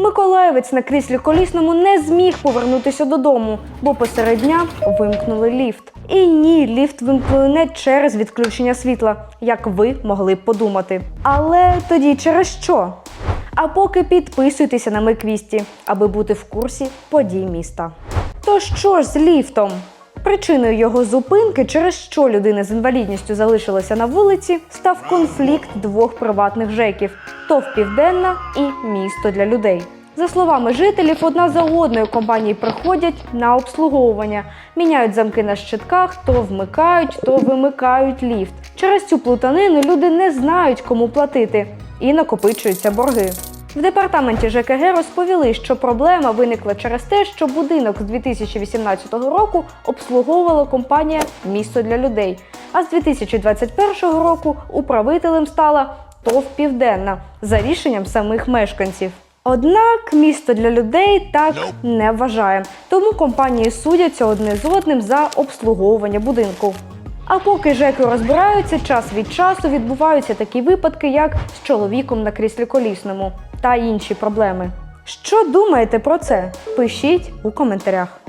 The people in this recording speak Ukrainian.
Миколаївець на кріслі колісному не зміг повернутися додому, бо посеред дня вимкнули ліфт. І ні, ліфт вимкнули не через відключення світла, як ви могли б подумати. Але тоді через що? А поки підписуйтеся на Миквісті, аби бути в курсі подій міста. То що ж з ліфтом? Причиною його зупинки, через що людина з інвалідністю залишилася на вулиці, став конфлікт двох приватних жеків ТОВ Південна і місто для людей. За словами жителів, одна за одною компанії приходять на обслуговування, міняють замки на щитках, то вмикають, то вимикають ліфт. Через цю плутанину люди не знають, кому платити, і накопичуються борги. В департаменті ЖКГ розповіли, що проблема виникла через те, що будинок з 2018 року обслуговувала компанія Місто для людей. А з 2021 року управителем стала ТОВ Південна за рішенням самих мешканців. Однак місто для людей так не вважає, тому компанії судяться одне з одним за обслуговування будинку. А поки ЖЕКи розбираються, час від часу відбуваються такі випадки, як з чоловіком на кріслі колісному та інші проблеми. Що думаєте про це? Пишіть у коментарях.